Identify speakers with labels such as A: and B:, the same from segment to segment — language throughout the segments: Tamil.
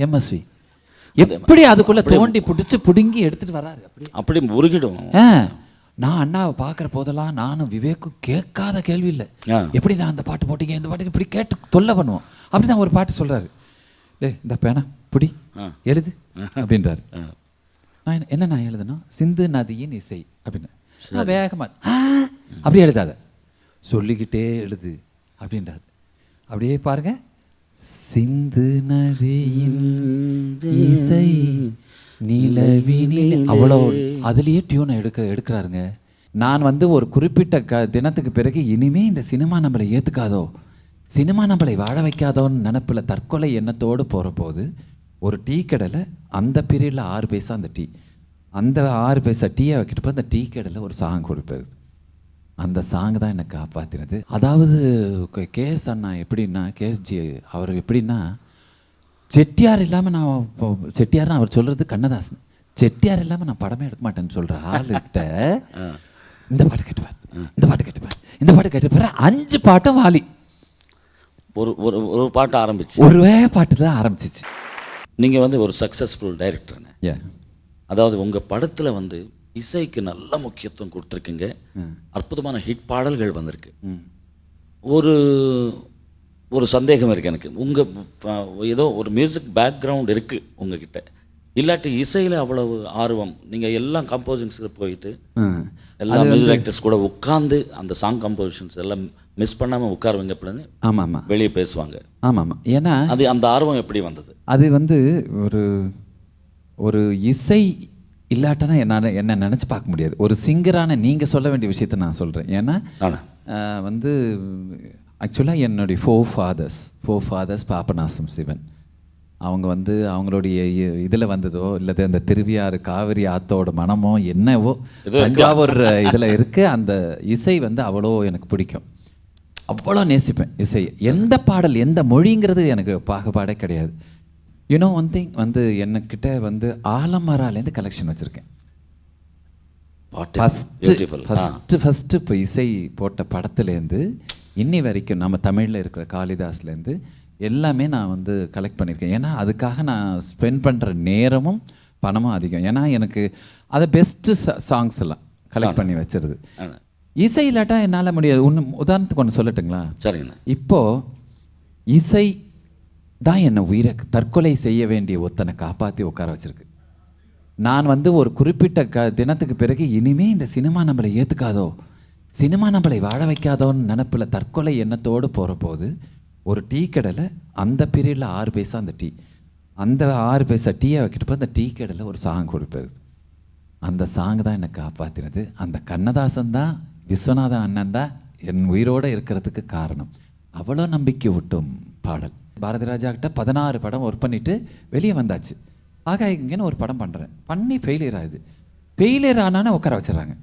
A: எம்எஸ்வி எப்படி அதுக்குள்ள தோண்டி பிடிச்சி பிடுங்கி எடுத்துட்டு வராரு? அப்படி
B: அப்படி உருகிடும்
A: ஆ, நான் அண்ணாவை பார்க்குற போதெல்லாம் நானும் விவேக்கும் கேட்காத கேள்வி இல்லை. எப்படி நான் அந்த பாட்டு போட்டீங்க இந்த பாட்டுக்கு இப்படி கேட்டு தொல்லை பண்ணுவோம். அப்படி தான் ஒரு பாட்டு சொல்றாரு. டேய் இந்த பேனா பிடி. எழுது அப்படின்றாரு. நான் என்ன- நான் எழுதணும் சிந்து நதியின் இசை அப்படின்னு. நான் வேகமா ஆ, அப்படி எழுதாத. சொல்லிக்கிட்டே எழுது அப்படின்றாரு. அப்படியே பாருங்க. சிந்து நதியின் இசை நிலவினில். அவ்வளோ அதுலேயே டியூனை எடுக்க எடுக்கிறாருங்க. நான் வந்து ஒரு குறிப்பிட்ட க தினத்துக்கு பிறகு இனிமே இந்த சினிமா நம்மளை ஏற்றுக்காதோ சினிமா நம்மளை வாழ வைக்காதோன்னு நினப்பில் தற்கொலை எண்ணத்தோடு போகிற போது ஒரு டீ கடையில் அந்த பீரியடில் ஆறு பைசா அந்த டீ. அந்த ஆறு பைசா டீயை வைக்கிட்டப்ப அந்த டீ கடையில் ஒரு சாங் கொடுப்பது அந்த சாங் தான் என்னை காப்பாற்றினது அதாவது கேஎஸ் அண்ணா எப்படின்னா கேஎஸ்ஜி அவர் எப்படின்னா செட்டியார் இல்லாமல் நான் இப்போ செட்டியார்னு அவர் சொல்கிறது கண்ணதாசன். செட்டியார் இல்லாமல் நான் படமே எடுக்க மாட்டேன்னு சொல்கிற ஆளுகிட்ட இந்த பாட்டு கேட்டுப்பார் இந்த பாட்டு கேட்டுப்பார் இந்த பாட்டு கேட்டுப்பார். அஞ்சு பாட்டும் வாலி.
B: ஒரு ஒரு ஒரு பாட்டு ஆரம்பிச்சு.
A: ஒரே பாட்டு தான் ஆரம்பிச்சிச்சு.
B: நீங்கள் வந்து ஒரு சக்ஸஸ்ஃபுல் டைரக்டருங்க அதாவது உங்கள் படத்தில் வந்து இசைக்கு நல்ல முக்கியத்துவம் கொடுத்துருக்குங்க. அற்புதமான ஹிட் பாடல்கள் வந்திருக்கு. ஒரு ஒரு சந்தேகம் இருக்குது எனக்கு. உங்கள் ஏதோ ஒரு மியூசிக் பேக்ரவுண்ட் இருக்குது உங்ககிட்ட. இல்லாட்டி இசையில் அவ்வளவு ஆர்வம் நீங்கள் எல்லாம் கம்போசிங்ஸில் போயிட்டு எல்லா மியூசிக் கூட உட்காந்து அந்த சாங் கம்போசிஷன்ஸ் எல்லாம் மிஸ் பண்ணாமல் உட்காருவீங்க அப்படின்னு
A: ஆமாம். ஆமாம்
B: வெளியே பேசுவாங்க.
A: ஆமாம் ஆமாம். ஏன்னா
B: அது அந்த ஆர்வம் எப்படி வந்தது?
A: அது வந்து ஒரு ஒரு இசை இல்லாட்டனா என்னால் என்ன நினச்சி பார்க்க முடியாது. ஒரு சிங்கரான நீங்கள் சொல்ல வேண்டிய விஷயத்த நான் சொல்கிறேன் ஏன்னா வந்து ஆக்சுவலாக என்னுடைய forefathers forefathers Papanasam Sivan. அவங்க வந்து அவங்களுடைய இதில் வந்ததோ இல்லது அந்த திருவியாறு காவிரி ஆத்தோட மனமோ என்னவோ தஞ்சாவூர் இதில் இருக்கு. அந்த இசை வந்து அவ்வளோ எனக்கு பிடிக்கும். அவ்வளோ நேசிப்பேன் இசை எந்த பாடல் எந்த மொழிங்கிறது எனக்கு பாகுபாடே கிடையாது. யூனோ ஒன் திங் வந்து என்கிட்ட வந்து ஆலமராலேருந்து கலெக்ஷன் வச்சுருக்கேன். ஃபஸ்ட்டு ஃபஸ்ட்டு ஃபஸ்ட்டு இப்போ இசை போட்ட படத்துலேருந்து இன்னி வரைக்கும் நம்ம தமிழில் இருக்கிற காளிதாஸ்லேருந்து எல்லாமே நான் வந்து கலெக்ட் பண்ணியிருக்கேன். ஏன்னா அதுக்காக நான் ஸ்பெண்ட் பண்ணுற நேரமும் பணமும் அதிகம். ஏன்னா எனக்கு அதை பெஸ்ட்டு சாங்ஸ் எல்லாம் கலெக்ட் பண்ணி வச்சிருது. இசை இல்லாட்டா என்னால் முடியாது. ஒன்று உதாரணத்துக்கு ஒன்று சொல்லட்டுங்களா?
B: சரிங்கண்ணா
A: இப்போ இசை தான் என்னை உயிரை தற்கொலை செய்ய வேண்டிய ஒத்தனை காப்பாற்றி உட்கார வச்சுருக்கு. நான் வந்து ஒரு குறிப்பிட்ட க தினத்துக்கு பிறகு இனிமே இந்த சினிமா நம்மளை ஏற்றுக்காதோ சினிமா நம்மளை வாழ வைக்காதோன்னு நினப்பில் தற்கொலை எண்ணத்தோடு போகிற போது ஒரு டீ கடையில் அந்த பீரியடில் ஆறு பைசா அந்த டீ. அந்த ஆறு பைசா டீயை வைக்கிட்டப்ப அந்த டீ கடையில் ஒரு சாங் கொடுப்பது அந்த சாங் தான் என்னை காப்பாற்றினது அந்த கண்ணதாசன் தான் விஸ்வநாதன் அண்ணன் தான் என் உயிரோடு இருக்கிறதுக்கு காரணம். அவ்வளோ நம்பிக்கை விட்டும் பாடல். பாரதி ராஜா கிட்ட பதினாறு படம் ஒர்க் பண்ணிட்டு வெளியே வந்தாச்சு. ஆக இங்கேன்னு ஒரு படம் பண்ணுறேன் பண்ணி ஃபெயிலியர் ஆகுது. ஃபெயிலியர் ஆனானே உட்கார வச்சிடறாங்க.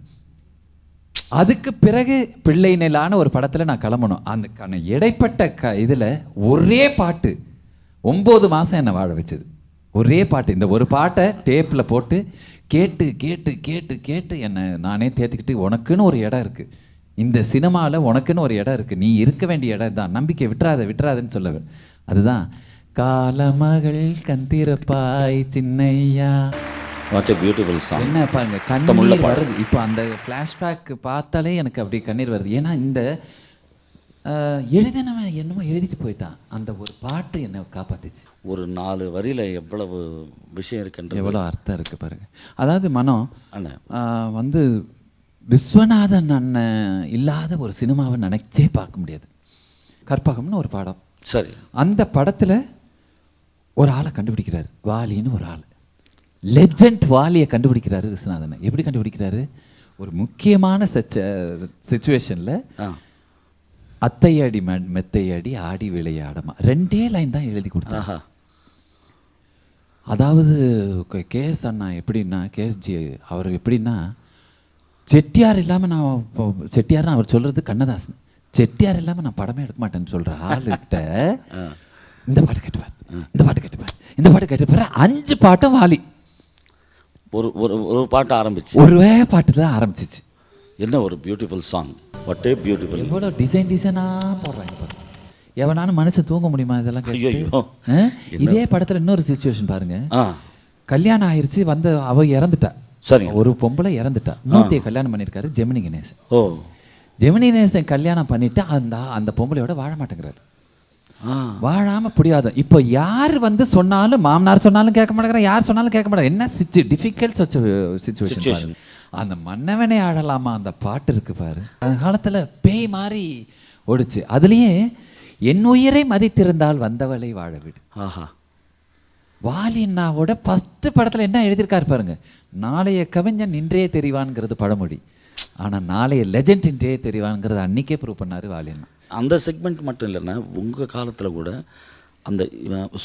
A: அதுக்கு பிறகு பிள்ளை நிலான ஒரு படத்தில் நான் கிளம்பணும். அதுக்கான இடைப்பட்ட க இதில் ஒரே பாட்டு ஒம்பது மாதம் என்னை வாழ வச்சது. ஒரே பாட்டு. இந்த ஒரு பாட்டை டேப்பில் போட்டு கேட்டு கேட்டு கேட்டு கேட்டு என்னை நானே தேர்த்துக்கிட்டு உனக்குன்னு ஒரு இடம் இருக்குது இந்த சினிமாவில் உனக்குன்னு ஒரு இடம் இருக்குது நீ இருக்க வேண்டிய இடம் தான் நம்பிக்கை விட்டுறாத விட்டுறாதன்னு சொல்லுவேன். அதுதான். காலமகள் கந்திரப்பாய் Chinnaiya.
B: What a beautiful song
A: என்ன பாருங்க கண்ணீர் வருது. இப்போ அந்த ஃப்ளாஷ்பேக் பார்த்தாலே எனக்கு அப்படி கண்ணீர் வருது. ஏன்னா இந்த எழுதினவன் என்னமோ எழுதிட்டு போயிட்டான். அந்த ஒரு பாட்டு என்னை காப்பாத்துச்சு.
B: ஒரு நாலு வரியில எவ்வளவு விஷயம் இருக்குன்றது
A: எவ்வளோ அர்த்தம் இருக்கு பாருங்க. அதாவது மனம் வந்து விஸ்வநாதன் அண்ணன் இல்லாத ஒரு சினிமாவை நினைச்சே பார்க்க முடியாது. கற்பகம்னு ஒரு படம்.
B: சரி.
A: அந்த படத்தில் ஒரு ஆளை கண்டுபிடிக்கிறாரு. வாலின்னு ஒரு ஆள். லெஜண்ட் வாலியை கண்டுபிடிக்கிறாரு விஸ்வநாதன். எப்படி கண்டுபிடிக்கிறாரு? ஒரு முக்கியமான சச்ச சுச்சுவேஷனில் அத்தையடி மெத்தையடி ஆடி விளையாடமா. ரெண்டே லைன் தான் எழுதி கொடுத்தாங்க
B: ஆஹா.
A: அதாவது கேஎஸ் அண்ணா எப்படின்னா கேஎஸ்ஜி அவர் எப்படின்னா செட்டியார் இல்லாமல் நான் இப்போ செட்டியார்னு அவர் சொல்கிறது கண்ணதாசன். செட்டியார் இல்லாமல் நான் படமே எடுக்க மாட்டேன்னு சொல்கிற ஆளுகிட்ட இந்த பாட்டு கேட்டுப்பார். இந்த பாட்டு கேட்டுப்பார். இந்த பாட்டு கேட்டுப்பார். அஞ்சு பாட்டும் வாலி.
B: ஒரு ஒரு ஒரு பாட்டு ஆரம்பிச்சு.
A: ஒரே பாட்டு தான் ஆரம்பிச்சிச்சு.
B: என்ன ஒரு beautiful song what a beautiful
A: எவ்வளோ டிசைன் டிசைனாக போடுறாங்க பாருங்க எவனாலும் மனுஷன் தூங்க முடியுமா இதெல்லாம் கேட்டு. இதே படத்துல இன்னொரு சுச்சுவேஷன் பாருங்க. கல்யாணம் ஆயிருச்சு வந்து அவ இறந்துட்டா.
B: சரிங்க.
A: ஒரு பொம்பளை இறந்துட்டா. இன்னொருத்தைய கல்யாணம் பண்ணியிருக்காரு ஜெமினி கணேசன்.
B: ஓ.
A: ஜெமினி கணேசன் கல்யாணம் பண்ணிட்டு அந்த அந்த பொம்பளையோட வாழ மாட்டேங்கிறாரு.
B: ஆ.
A: வாழாம புரியாத. இப்போ யார் வந்து சொன்னாலும் மாமனார் சொன்னாலும் கேட்க மாட்டேங்கிறார் யார் சொன்னாலும் கேட்க மாட்டேங்க என்ன சிச்சு டிஃபிகல்ட் சுச்சுவேஷன் அந்த மன்னவனே ஆடலாமா? அந்த பாட்டு இருக்கு பாரு. அந்த காலத்துல பேய் மாதிரி ஓடுச்சு. அதுலயே என் உயிரை மதித்திருந்தால் வந்தவளை வாழ விடு.
B: ஆஹா.
A: வாலின்னாவோட ஃபஸ்ட்டு படத்தில் என்ன எழுதியிருக்காரு பாருங்க. நாளைய கவிஞன் இன்றே தெரிவான்ங்கிறது பழமொழி. ஆனால் நாளைய லெஜெண்ட் இன்றே தெரிவான்ங்கிறது அன்றைக்கே ப்ரூவ் பண்ணார் வாலின்னா
B: அந்த செக்மெண்ட் மட்டும் இல்லைன்னா உங்கள் காலத்தில் கூட அந்த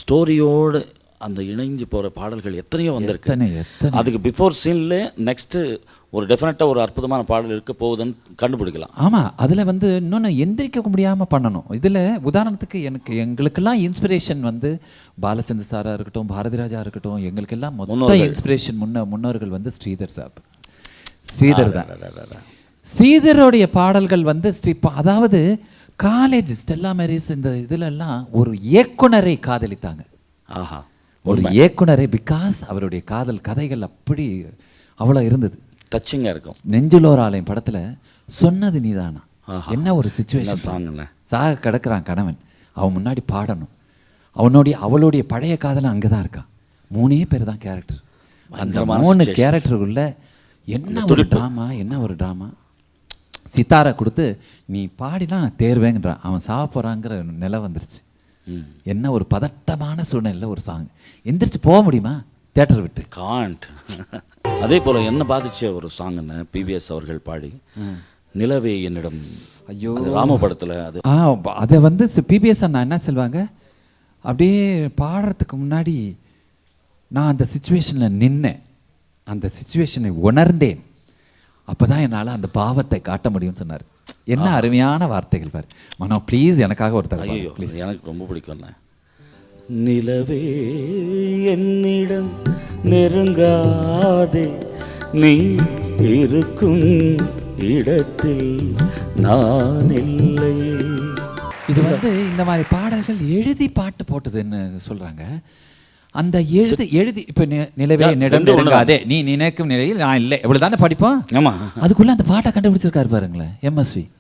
B: ஸ்டோரியோடு அந்த இணைஞ்சு போகிற பாடல்கள் எத்தனையோ வந்திருக்கு. அதுக்கு பிஃபோர் சீன்ல நெக்ஸ்ட்டு ஒரு டெஃபினட்டாக ஒரு அற்புதமான பாடல் இருக்க போகுதுன்னு கண்டுபிடிக்கலாம்.
A: ஆமா அதுல வந்து இன்னொன்று எந்திரிக்க முடியாம பண்ணணும். இதுல உதாரணத்துக்கு எனக்கு எங்களுக்கெல்லாம் இன்ஸ்பிரேஷன் வந்து பாலச்சந்திர சாரா இருக்கட்டும் பாரதி ராஜா இருக்கட்டும் எங்களுக்கெல்லாம் மொத்த இன்ஸ்பிரேஷன் முன்ன முன்னோர்கள் வந்து ஸ்ரீதர் சாப். ஸ்ரீதர் தான். ஸ்ரீதருடைய பாடல்கள் வந்து ஸ்ரீ அதாவது காலேஜ் ஸ்டெல்லா மேரிஸ் இந்த இதுல எல்லாம் ஒரு இயக்குனரை காதலித்தாங்க.
B: ஆஹா.
A: ஒரு இயக்குனரை பிகாஸ் அவருடைய காதல் கதைகள் அப்படி அவ்வளோ இருந்தது.
B: டச்சிங்காக இருக்கும்.
A: நெஞ்சிலோர் ஆலயம் படத்துல சொன்னது நீதானா. என்ன ஒரு சுச்சுவேஷன்
B: சாங்குண்ணே
A: சாக கிடக்குறான் கணவன். அவன் முன்னாடி பாடணும். அவனுடைய அவளுடைய பழைய காதலன் அங்கே தான் இருக்கான் மூணே பேர் தான் கேரக்டர் அந்த மூணு கேரக்டருக்குள்ள என்ன ஒரு ட்ராமா என்ன ஒரு ட்ராமா சித்தாரை கொடுத்து நீ பாடிலாம் நான் தேர்வேங்கிறான் அவன் சாவ போகிறாங்கிற நிலை வந்துருச்சு. என்ன ஒரு பதட்டமான சூழ்நிலையில் ஒரு சாங் எந்திரிச்சு போக முடியுமா? தேட்டர் விட்டு.
B: காண்ட் அதே போல் என்ன பாதிச்ச ஒரு சாங்குன்னு பிபிஎஸ் அவர்கள் பாடி. நிலவே என்னிடம்.
A: ஐயோ.
B: ராம படத்தில் அது.
A: ஆ அதை வந்து பிபிஎஸ் அண்ணா என்ன சொல்லுவாங்க? அப்படியே பாடுறதுக்கு முன்னாடி நான் அந்த சுச்சுவேஷனில் நின்னேன். அந்த சுச்சுவேஷனை உணர்ந்தேன். அப்போ தான் என்னால் அந்த பாவத்தை காட்ட முடியும்னு சொன்னார். என்ன அருமையான வார்த்தைகள் பாரு. மனோ ப்ளீஸ் எனக்காக ஒருத்தர்
B: ஐயோ
A: ப்ளீஸ்
B: எனக்கு ரொம்ப பிடிக்கும்ண்ணே நிலவே என்னிடம் நெருங்காதே நீ இருக்கும் இடத்தில் நான் இல்லை
A: இது வந்து இந்த மாதிரி பாடல்கள் எழுதி பாட்டு போட்டதுன்னு சொல்றாங்க. அந்த எழுதி எழுதி இப்போ நிலவே என்னிடம் நெருங்காதே நீ நினைக்கும் நிலையில் நான் இல்லை. இவ்வளோ தானே படிப்போம்?
B: ஆமா.
A: அதுக்குள்ள அந்த பாட்டை கண்டுபிடிச்சிருக்காரு பாருங்களேன் எம்எஸ்வி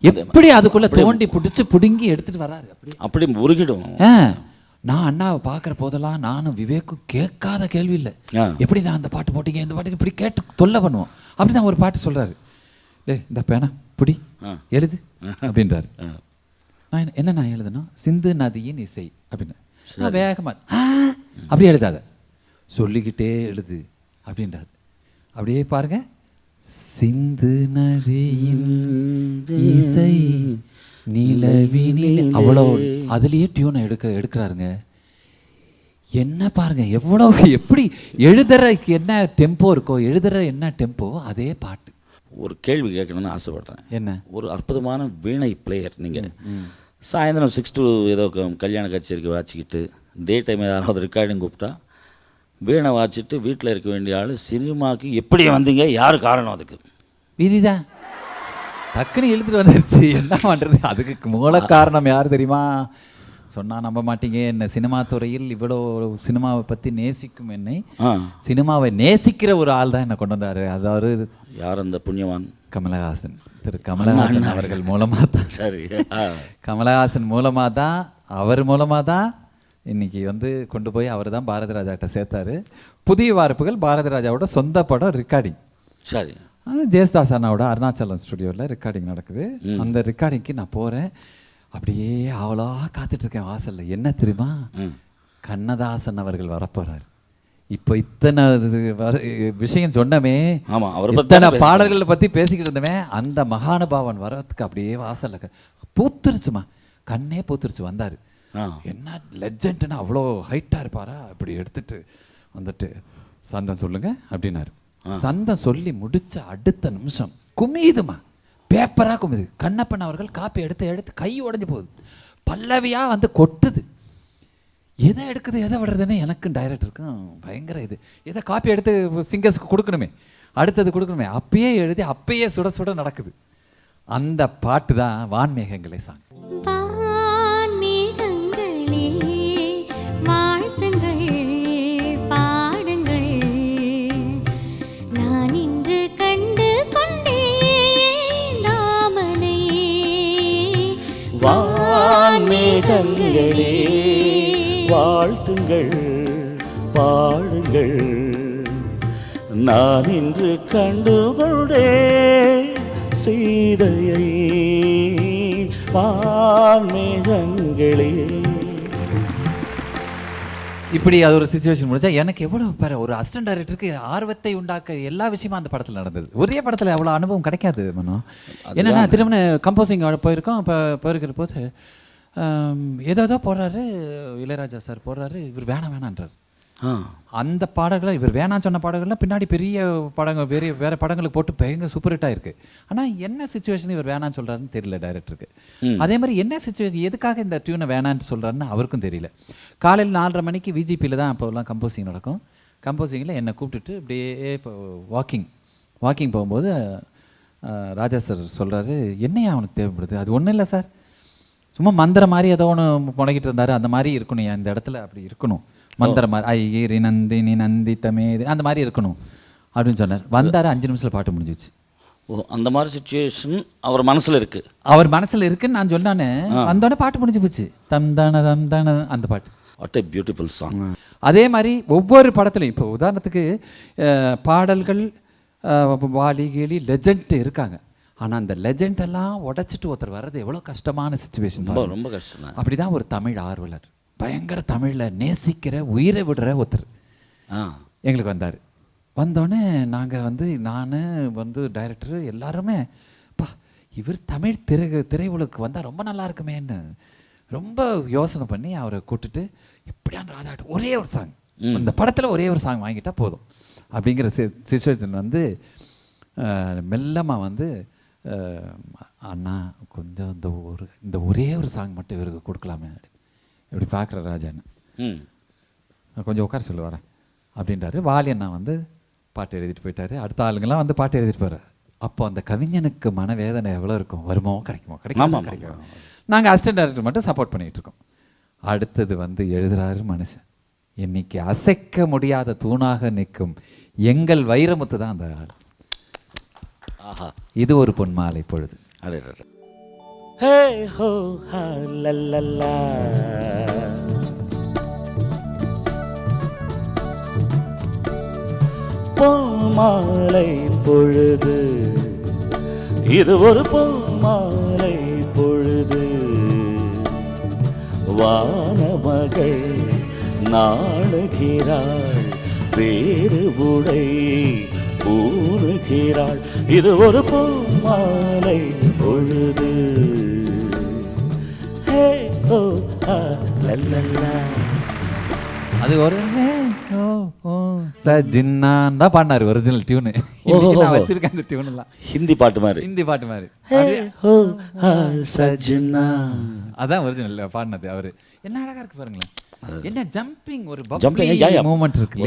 A: எப்படி அதுக்குள்ள தோண்டி பிடிச்சு பிடுங்கி எடுத்துட்டு வராரு? அப்படி.
B: அப்படி உருகிடும்.
A: ஆ, நான் அண்ணாவை பார்க்குற போதெல்லாம் நானும் விவேக்கும் கேட்காத கேள்வி இல்லை. எப்படி நான் அந்த பாட்டு போட்டீங்க இந்த பாட்டுக்கு இப்படி கேட்டு தொல்லை பண்ணுவோம். அப்படி தான் ஒரு பாட்டு சொல்றாரு. டேய் இந்த பேனா பிடி. எழுது அப்படின்றாரு. நான் என்ன- நான் எழுதணும்? சிந்து நதியின் இசை அப்படின்னு. நான் வேகமா ஆ, அப்படி எழுதாத சொல்லிக்கிட்டே எழுது. அப்படின்றாரு. அப்படியே பாருங்க. சிந்து நதியின் இசை நிலவினில் அவ்வளோ அதுலயே டியூனை எடுக்க எடுக்கிறாருங்க. என்ன பாருங்க எவ்வளோ எப்படி எழுதுறதுக்கு என்ன டெம்போ இருக்கோ எழுதுற என்ன டெம்போ அதே பாட்டு.
B: ஒரு கேள்வி கேட்கணும்னு ஆசைப்படுறேன்.
A: என்ன?
B: ஒரு அற்புதமான வீணை பிளேயர் நீங்கள் சாயந்தரம் சிக்ஸ் டு ஏதோ கல்யாண கச்சேரிக்கு வாச்சிக்கிட்டு டே டைம் யாராவது ரெக்கார்டிங் கூப்பிட்டா வீணை வாச்சிட்டு வீட்டில் இருக்க வேண்டிய ஆள் சினிமாவுக்கு எப்படி வந்தீங்க? யார் காரணம் அதுக்கு?
A: விதிதான் டக்குன்னு இழுத்துட்டு வந்துருச்சு. என்ன பண்ணுறது அதுக்கு மூல காரணம் யார் தெரியுமா? சொன்னா நம்ப மாட்டீங்க. என்ன சினிமா துறையில் இவ்வளோ சினிமாவை பற்றி நேசிக்கும் என்னை. சினிமாவை நேசிக்கிற ஒரு ஆள் தான் என்னை கொண்டு வந்தார். அதாவது
B: யார் அந்த புண்ணியவான்?
A: கமலஹாசன். திரு கமலஹாசன் அவர்கள் மூலமாக தான்.
B: சரி
A: கமலஹாசன் மூலமாக தான் அவர் மூலமாக தான் இன்னைக்கு வந்து கொண்டு போய் அவர் தான் பாரதி ராஜாட்ட சேர்த்தாரு. புதிய வார்ப்புகள் பாரதி ராஜாவோட சொந்த படம் ரெக்கார்டிங்
B: சரி.
A: ஜெயஸ்தாஸ் அண்ணாவோட அருணாச்சலம் ஸ்டுடியோவில் ரெக்கார்டிங் நடக்குது. அந்த ரெக்கார்டிங்க்கு நான் போகிறேன் அப்படியே அவ்வளோ காத்துட்ருக்கேன் வாசலில். என்ன தெரியுமா? கண்ணதாசன் அவர்கள் வரப்போகிறார் இப்போ இத்தனை விஷயம் சொன்னமே.
B: ஆமா, அவரை பத்தி
A: இத்தனை
B: தான்
A: பாடல்களை பற்றி பேசிக்கிட்டு இருந்தவன் அந்த மகானுபாவன் வர்றதுக்கு அப்படியே வாசல்ல பூத்துருச்சுமா. கண்ணே பூத்துருச்சு வந்தார். என்ன லெஜண்ட்னா அவ்வளோ ஹைட்டாக இருப்பாரா? அப்படி எடுத்துட்டு வந்துட்டு சந்தம் சொல்லுங்க அப்படின்னாரு. சந்தம் சொல்லி முடிச்ச அடுத்த நிமிஷம் குமியுதுமா பேப்பராக குமியுது கண்ணப்பன் அவர்கள் காப்பி எடுத்து எடுத்து கை உடைஞ்சு போகுது. பல்லவியா வந்து கொட்டுது. எதை எடுக்குது எதை விடுறதுன்னு எனக்கும் டைரக்டருக்கும் பயங்கர இது. எதை காப்பி எடுத்து சிங்கர்ஸ்க்கு கொடுக்கணுமே. அடுத்தது கொடுக்கணுமே. அப்பயே எழுதி அப்பயே சுட சுட நடக்குது. அந்த பாட்டு தான் வான்மேகங்களே சாங்.
B: மேகங்களே வாழ்த்துங்கள் பாடுங்கள். நான் இன்று கண்டுகொண்டே சீதையை வான்மேகங்களே
A: இப்படி அது ஒரு சுச்சுவேஷன் முடிச்சா எனக்கு எவ்வளவு பேர் ஒரு அசிஸ்டன்ட் டைரக்டருக்கு ஆர்வத்தை உண்டாக்க எல்லா விஷயமும் அந்த படத்தில் நடந்தது. ஒரே படத்தில் அவ்வளோ அனுபவம் கிடைக்காது மனோ. என்னன்னா திரும்ப கம்போசிங் போயிருக்கோம் இப்போ போயிருக்கிற போது ஏதோ ஏதோ போடுறாரு இளையராஜா சார் போடுறாரு இவர் வேணாம் வேணான்றார்
B: ஆ.
A: அந்த பாடல்களை இவர் வேணாம் சொன்ன பாடல்கள்லாம் பின்னாடி பெரிய படங்கள் வேறு வேறு படங்களுக்கு போட்டு பயங்கர சூப்பர் ஹிட்டாக இருக்குது ஆனால் என்ன சுச்சுவேஷன் இவர் வேணான்னு சொல்கிறாருன்னு தெரியல டைரக்டருக்கு அதே மாதிரி என்ன சுச்சுவேஷன் எதுக்காக இந்த டியூனை வேணான்னு சொல்கிறாருன்னு அவருக்கும் தெரியல. காலையில் நாலரை மணிக்கு விஜிபியில் தான் அப்போல்லாம் கம்போசிங் நடக்கும். கம்போசிங்கில் என்னை கூப்பிட்டுட்டு அப்படியே இப்போ வாக்கிங் வாக்கிங் போகும்போது ராஜா சார் சொல்கிறாரு என்னையா அவனுக்கு தேவைப்படுது? அது ஒன்றும் இல்லை சார். சும்மா மந்திர மாதிரி ஏதோ ஒன்று முடங்கிட்டு இருந்தாரு. அந்த மாதிரி இருக்கணும். இந்த இடத்துல அப்படி இருக்கணும். மந்திர மாதிரி ஐயரி நந்தினி நந்தி தமேதி அந்த மாதிரி இருக்கணும். அப்படின்னு சொன்னார். வந்தார். அஞ்சு நிமிஷத்தில் பாட்டு முடிஞ்சிச்சு
B: ஓ அந்த மாதிரி சுச்சுவேஷன் அவர் மனசுல இருக்கு.
A: அவர் மனசுல இருக்குன்னு நான் சொன்னானே. வந்தோடனே பாட்டு முடிஞ்சு போச்சு. தம் தான தம் தான அந்த பாட்டு.
B: வாட் எ பியூட்டிஃபுல் சாங்
A: அதே மாதிரி ஒவ்வொரு படத்துலையும் இப்போ உதாரணத்துக்கு பாடல்கள் அஹ், வாலி கீழி லெஜண்ட் இருக்காங்க. ஆனால் அந்த லெஜண்ட் எல்லாம் உடைச்சிட்டு ஒருத்தர் வர்றது எவ்வளோ கஷ்டமான சுச்சுவேஷன்
B: ரொம்ப ரொம்ப கஷ்டம் தான்
A: அப்படிதான் ஒரு தமிழ் ஆர்வலர். பயங்கர தமிழில் நேசிக்கிற உயிரை விடுற ஒருத்தர்.
B: ஆ.
A: எங்களுக்கு வந்தார். வந்தோடனே நாங்கள் வந்து நான் வந்து டைரக்டர் எல்லாருமே பா இவர் தமிழ் திரை திரையுலகுக்கு வந்தால் ரொம்ப நல்லா இருக்குமேன்னு. ரொம்ப யோசனை பண்ணி அவரை கூப்பிட்டுட்டு எப்படியான ராஜா ஒரே ஒரு சாங் இந்த படத்தில் ஒரே ஒரு சாங் வாங்கிட்டா போதும். அப்படிங்கிற சுச்சுவேஷன் வந்து மெல்லமாக வந்து அண்ணா கொஞ்சம் இந்த ஒரு இந்த ஒரே ஒரு சாங் மட்டும் இவருக்கு கொடுக்கலாமே. இப்படி பார்க்குற ராஜான்னு கொஞ்சம் உட்கார சொல்லு வரேன். அப்படின்றாரு. வாலி அண்ணா வந்து பாட்டு எழுதிட்டு போயிட்டாரு. அடுத்த ஆளுங்கெல்லாம் வந்து பாட்டு எழுதிட்டு போறாரு. அப்போ அந்த கவிஞனுக்கு மனவேதனை எவ்வளோ இருக்கும்? வருமோ? கிடைக்குமோ? கிடைக்குமோ
B: ஆமாம்,
A: கிடைக்கும் நாங்கள் அசிஸ்டன்ட் டைரக்டர் மட்டும் சப்போர்ட் பண்ணிட்டு இருக்கோம். அடுத்தது வந்து எழுதுறாரு மனுஷன். இன்னைக்கு அசைக்க முடியாத தூணாக நிற்கும் எங்கள் வைரமுத்து தான் அந்த ஆள். இது ஒரு பொன்மாலை பொழுது.
B: அடே ஹே ஹோ ஹா லல்லல்லா பொன்மாலை பொழுது. இது ஒரு பொன்மாலை பொழுது. வானமகள் நாடுகிறாள் வேறு உடை ஊறுகிறாள் இது ஒரு பொன்மாலை பொழுது.
A: அது ஒரு ஹே, ஓ, ஓ, சஜின்னான் தான் பாடினாரு ஒரிஜினல் டியூனு நான் வச்சிருக்கேன் அந்த டியூன் எல்லாம்.
B: ஹிந்தி பாட்டு மாதிரி.
A: ஹிந்தி பாட்டு மாதிரி. அதான் ஒரிஜினல் பாடினது அவரு. என்ன அழகா இருக்கு பாருங்களேன். என்ன ஜம்பிங் ஒரு. மூமெண்ட் இருக்கு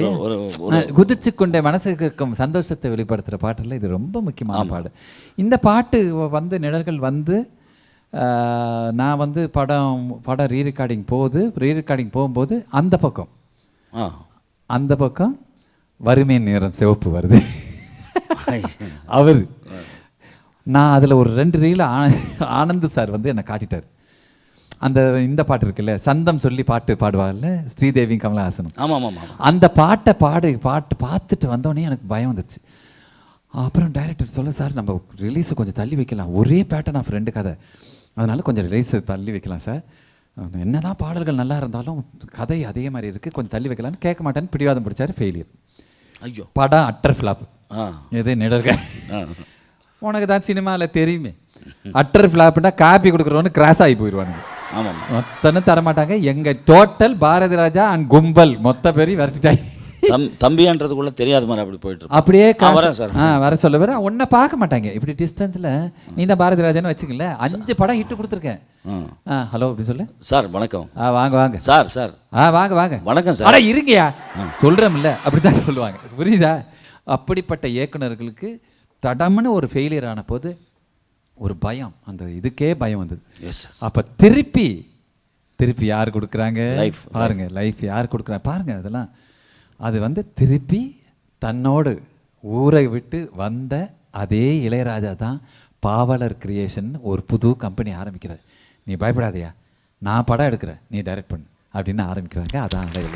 A: குதிச்சு கொண்டே மனசுக்கு இருக்கும் சந்தோஷத்தை வெளிப்படுத்துற பாட்டுல இது ரொம்ப முக்கியமான பாடு. இந்த பாட்டு வந்து நிழல்கள் வந்து நான் வந்து படம் படம் ரீ ரெக்கார்டிங் போகுது ரீ ரெக்கார்டிங் போகும்போது அந்த பக்கம். அந்த பக்கம் வறுமை நிறம் சிவப்பு வருது. அவர். நான் அதில் ஒரு ரெண்டு ரீல ஆனந்த் சார் வந்து என்னை காட்டிட்டார். அந்த இந்த பாட்டு இருக்குல்ல சந்தம் சொல்லி பாட்டு பாடுவாங்கல்ல ஸ்ரீதேவியும் கமலஹாசனும்.
B: ஆமாம் ஆமாம்
A: அந்த பாட்டை பாடு பாட்டு பார்த்துட்டு வந்தோடனே எனக்கு பயம் வந்துருச்சு அப்புறம் டைரக்டர் சொல்ல சார் நம்ம ரிலீஸை கொஞ்சம் தள்ளி வைக்கலாம். ஒரே பேட்டர்ன் ஆஃப் ரெண்டு கதை. அதனால கொஞ்சம் ரிலீஸை தள்ளி வைக்கலாம் சார். என்னதான் பாடல்கள் நல்லா இருந்தாலும் கதை அதே மாதிரி இருக்குது கொஞ்சம் தள்ளி வைக்கலாம்னு கேட்க மாட்டேன்னு பிடிவாதம் பிடிச்சாரு ஃபெயிலியர்
B: ஐயோ.
A: படம் அட்டர் ஃப்ளாப் எது நிழல்கள் உனக்கு தான் சினிமாவில் தெரியுமே. அட்டர் ஃப்ளாப்னா காப்பி கொடுக்குறவனு கிராஸ் ஆகி போயிடுவானுங்க.
B: ஆமாம்
A: மொத்தனும் தரமாட்டாங்க. எங்க டோட்டல் பாரதி ராஜா அண்ட் கும்பல். மொத்த பேரையும் விரட்டிட்டாங்க.
B: தம் தம்பின்றதுக்குள்ள தெரியாத மாதிரி அப்படி போயிட்டு.
A: அப்படியே
B: வரேன் சார்.
A: ஆ வர சொல்ல வர உன்னை பார்க்க மாட்டாங்க. இப்படி டிஸ்டன்ஸ்ல நீ தான் பாரதி ராஜான்னு வச்சுக்கல அஞ்சு படம் ஹிட் கொடுத்துருக்கேன்.
B: ஆ.
A: ஹலோ அப்படி சொல்லு.
B: சார் வணக்கம்.
A: ஆ வாங்க வாங்க.
B: Sir sir.
A: ஆ வாங்க வாங்க.
B: வணக்கம் சார்.
A: அட இருங்கயா சொல்றோம்ல. அப்படித்தான் சொல்லுவாங்க. புரியுதா? அப்படிப்பட்ட இயக்குனர்களுக்கு தடம்னு ஒரு ஃபெயிலியர் ஆன போது ஒரு பயம். அந்த இதுக்கே பயம் வந்தது. அப்ப திருப்பி திருப்பி யார் கொடுக்குறாங்க?
B: Life,
A: பாருங்க லைஃப் யார் கொடுக்குறாங்க பாருங்க அதெல்லாம். அது வந்து திருப்பி தன்னோடு ஊரை விட்டு வந்த அதே இளையராஜா தான் பாவலர் கிரியேஷன் ஒரு புது கம்பெனி ஆரம்பிக்கிறார். நீ பயப்படாதயா. நான் படம் எடுக்கிறேன். நீ டைரக்ட் பண்ணு. அப்படின்னு ஆரம்பிக்கிறாங்க. அதான் அழகு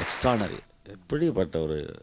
B: எக்ஸ்ட்ரானரி எப்படிப்பட்ட ஒரு